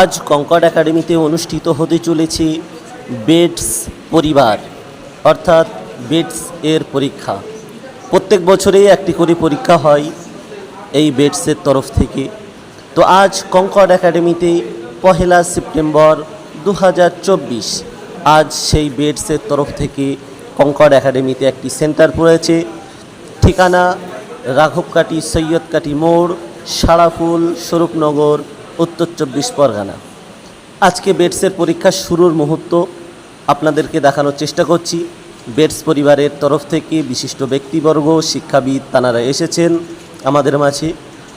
আজ কঙ্কট একাডেমিতে অনুষ্ঠিত হতে চলেছে বেটস পরিবার, অর্থাৎ বেটস এর পরীক্ষা। প্রত্যেক বছরেই একটি করে পরীক্ষা হয় এই বেটসের তরফ থেকে। তো আজ কঙ্কট একাডেমিতে পহেলা সেপ্টেম্বর দু হাজার চব্বিশ, আজ সেই বেটসের তরফ থেকে কঙ্কট একাডেমিতে একটি সেন্টার পড়েছে। ঠিকানা রাঘবকাটি সৈয়দকাটি মোড় সারাফুল স্বরূপনগর উত্তর চব্বিশ পরগনা। আজকে বেটসের পরীক্ষা শুরুর মুহূর্ত আপনাদেরকে দেখানোর চেষ্টা করছি। বেটস পরিবারের তরফ থেকে বিশিষ্ট ব্যক্তিবর্গ, শিক্ষাবিদ তানারা এসেছেন আমাদের মাঝে।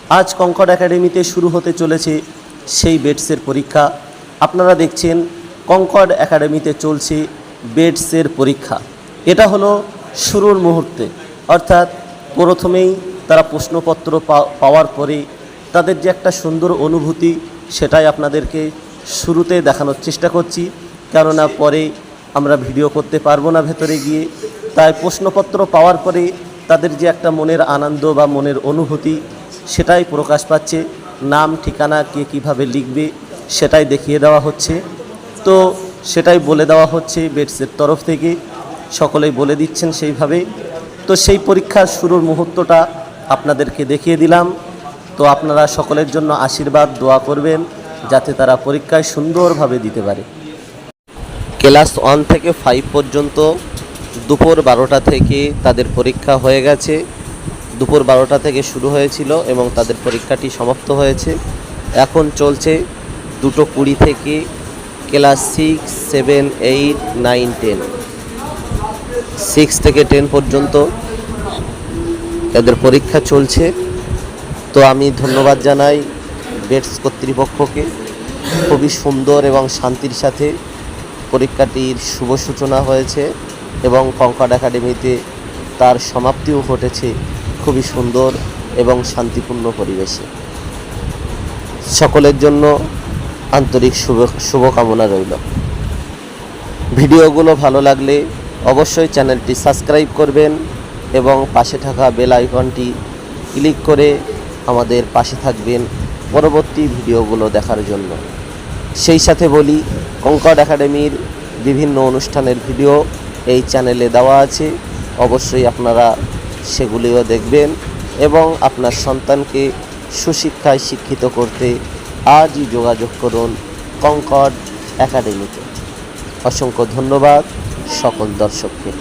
আজ কঙ্কট একাডেমিতে শুরু হতে চলেছে সেই বেটসের পরীক্ষা। আপনারা দেখছেন কঙ্কট একাডেমিতে চলছে বেটসের পরীক্ষা। এটা হলো শুরুর মুহূর্তে। অর্থাৎ প্রথমেই তারা প্রশ্নপত্র পাওয়ার পরে তাদের যে একটা সুন্দর অনুভূতি সেটাই আপনাদেরকে শুরুতে দেখানোর চেষ্টা করছি। কেননা পরে আমরা ভিডিও করতে পারব না ভেতরে গিয়ে। তাই প্রশ্নপত্র পাওয়ার পরে তাদের যে একটা মনের আনন্দ বা মনের অনুভূতি সেটাই প্রকাশ পাচ্ছে। নাম, ঠিকানা, কে কীভাবে লিখবে সেটাই দেখিয়ে দেওয়া হচ্ছে। তো সেটাই বলে দেওয়া হচ্ছে বেডসের তরফ থেকে। সকলেই বলে দিচ্ছেন সেইভাবে। তো সেই পরীক্ষার শুরুর মুহূর্তটা আপনাদেরকে দেখিয়ে দিলাম। তো আপনারা সকলের জন্য আশীর্বাদ, দোয়া করবেন যাতে তারা পরীক্ষায় সুন্দরভাবে দিতে পারে। ক্লাস ওয়ান থেকে ফাইভ পর্যন্ত দুপুর বারোটা থেকে তাদের পরীক্ষা হয়ে গেছে। দুপুর বারোটা থেকে শুরু হয়েছিল এবং তাদের পরীক্ষাটি সমাপ্ত হয়েছে। এখন চলছে দুটো কুড়ি থেকে class six, seven, eight, nine, ten. Six থেকে টেন পর্যন্ত তাদের পরীক্ষা চলছে। তো আমি ধন্যবাদ জানাই বেটস কর্তৃপক্ষকে। খুবই সুন্দর এবং শান্তির সাথে পরীক্ষাটির শুভ সূচনা হয়েছে এবং কঙ্কট একাডেমিতে তার সমাপ্তিও ঘটেছে খুবই সুন্দর এবং শান্তিপূর্ণ পরিবেশে। সকলের জন্য আন্তরিক শুভ শুভকামনা রইল। ভিডিওগুলো ভালো লাগলে অবশ্যই চ্যানেলটি সাবস্ক্রাইব করবেন এবং পাশে থাকা বেল আইকনটি ক্লিক করে আমাদের পাশে থাকবেন পরবর্তী ভিডিওগুলো দেখার জন্য। সেই সাথে বলি কঙ্কট একাডেমির বিভিন্ন অনুষ্ঠানের ভিডিও এই চ্যানেলে দেওয়া আছে। অবশ্যই আপনারা সেগুলিও দেখবেন এবং আপনার সন্তানকে সুশিক্ষায় শিক্ষিত করতে আজই যোগাযোগ করুন কঙ্কট একাডেমিতে অসংখ্য ধন্যবাদ সকল দর্শককে।